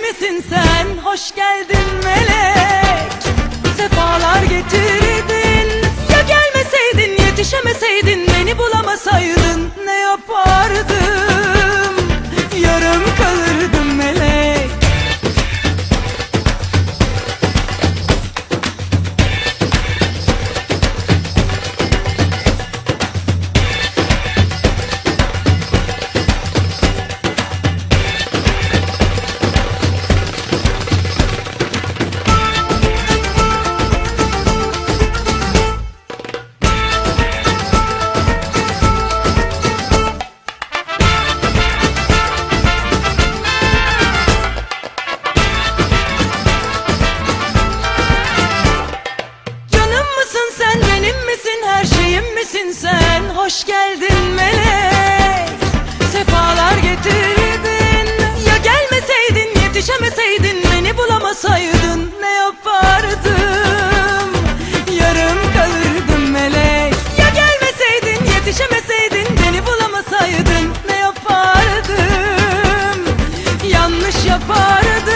misin sen? Hoş geldin misin her şeyim misin sen? Hoş geldin melek Sefalar getirdin. Ya gelmeseydin yetişemeseydin Beni bulamasaydın ne yapardım? Yarım kalırdım melek. Ya gelmeseydin yetişemeseydin Beni bulamasaydın ne yapardım? Yanlış yapardım